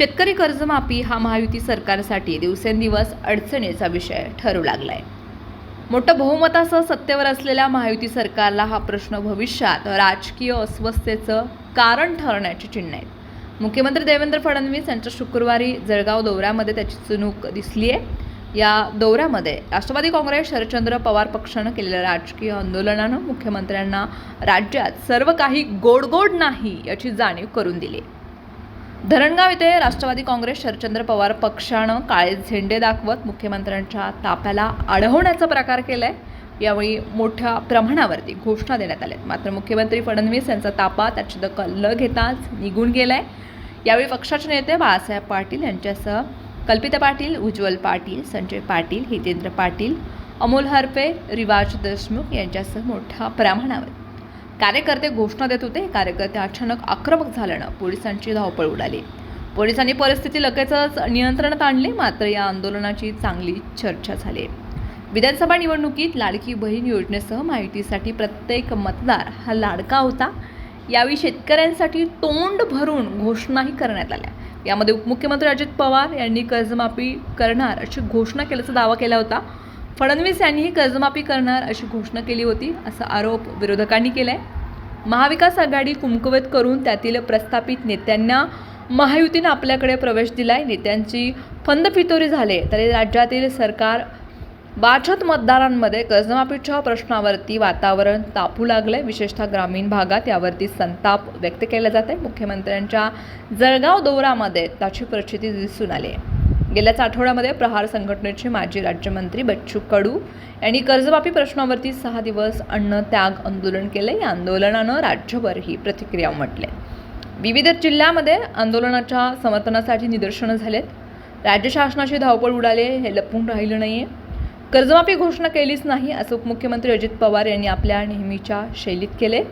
शेतकरी कर्जमाफी हा महायुती सरकारसाठी दिवसेंदिवस अडचणीचा विषय ठरू लागला आहे मोठं बहुमतासह सत्तेवर असलेल्या महायुती सरकारला हा प्रश्न भविष्यात राजकीय अस्वस्थतेचं कारण ठरण्याची चिन्ह आहेत. मुख्यमंत्री देवेंद्र फडणवीस यांच्या शुक्रवारी जळगाव दौऱ्यामध्ये त्याची चुणूक दिसली आहे या दौऱ्यामध्ये राष्ट्रवादी काँग्रेस शरदचंद्र पवार पक्षानं केलेल्या राजकीय आंदोलनानं मुख्यमंत्र्यांना राज्यात सर्व काही गोडगोड नाही याची जाणीव करून दिली. धरणगाव येथे राष्ट्रवादी काँग्रेस शरदचंद्र पवार पक्षानं काळे झेंडे दाखवत मुख्यमंत्र्यांच्या ताप्याला अडवण्याचा प्रकार केलाय. यावेळी मोठ्या प्रमाणावरती घोषणा देण्यात आल्या मात्र मुख्यमंत्री फडणवीस यांचा तापा त्याची दखल न घेताच निघून गेलाय. यावेळी पक्षाचे नेते बाळासाहेब पाटील यांच्यासह कल्पिता पाटील उज्ज्वल पाटील संजय पाटील हितेंद्र पाटील अमोल हरपे रिवाज देशमुख यांच्यासह मोठ्या प्रमाणावर कार्यकर्ते घोषणा देत होते. कार्यकर्ते अचानक आक्रमक झाल्यानं पोलिसांची धावपळ उडाली. पोलिसांनी परिस्थिती लगेचच नियंत्रणात आणली मात्र या आंदोलनाची चांगली चर्चा झाली. विधानसभा निवडणुकीत लाडकी बहीण योजनेसह माहितीसाठी प्रत्येक मतदार हा लाडका होता. यावेळी शेतकऱ्यांसाठी तोंड भरून घोषणाही करण्यात आल्या. यामध्ये उपमुख्यमंत्री अजित पवार यांनी कर्जमाफी करणार अशी घोषणा केल्याचा दावा केला होता. फडणवीस यांनीही कर्जमाफी करणार अशी घोषणा केली होती असा आरोप विरोधकांनी केला आहे महाविकास आघाडी कुमकुवत करून त्यातील प्रस्थापित नेत्यांना महायुतीनं आपल्याकडे प्रवेश दिला आहे नेत्यांची फंदफितोरी झाले तरी राज्यातील सरकार बाछत मतदारांमध्ये कर्जमाफीच्या प्रश्नावरती वातावरण तापू लागलं आहे विशेषतः ग्रामीण भागात यावरती संताप व्यक्त केला जात आहे मुख्यमंत्र्यांच्या जळगाव दौऱ्यामध्ये त्याची परिस्थिती दिसून आली आहे गेल्याच आठवड्यामध्ये प्रहार संघटनेचे माजी राज्यमंत्री बच्चू कडू यांनी कर्जमाफी प्रश्नावरती सहा दिवस अन्न त्याग आंदोलन केले. या आंदोलनानं राज्यभर ही प्रतिक्रिया उमटली. विविध जिल्ह्यामध्ये आंदोलनाच्या समर्थनासाठी निदर्शनं झालेत. राज्य शासनाची धावपळ उडाले हे लपून राहिलं नाहीये. कर्जमाफी घोषणा केलीच नाही असं उपमुख्यमंत्री अजित पवार यांनी आपल्या नेहमीच्या शैलीत केले.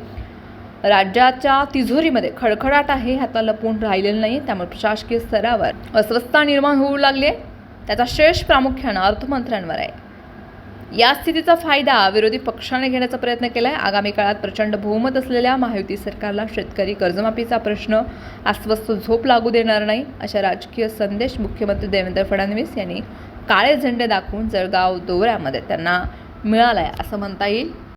राज्याच्या तिजोरीमध्ये खडखडाट आहे हे आता लपून राहिलेलं नाही त्यामुळे प्रशासकीय स्तरावर अस्वस्थता निर्माण होऊ लागले त्याचा शेष प्रामुख्यानं अर्थमंत्र्यांवर आहे. या स्थितीचा फायदा विरोधी पक्षाने घेण्याचा प्रयत्न केला आहे आगामी काळात प्रचंड बहुमत असलेल्या महायुती सरकारला शेतकरी कर्जमाफीचा प्रश्न अस्वस्थ झोप लागू देणार नाही अशा राजकीय संदेश मुख्यमंत्री देवेंद्र फडणवीस यांनी काळे झेंडे दाखवून जळगाव दौऱ्यामध्ये त्यांना मिळाला आहे असं म्हणता येईल.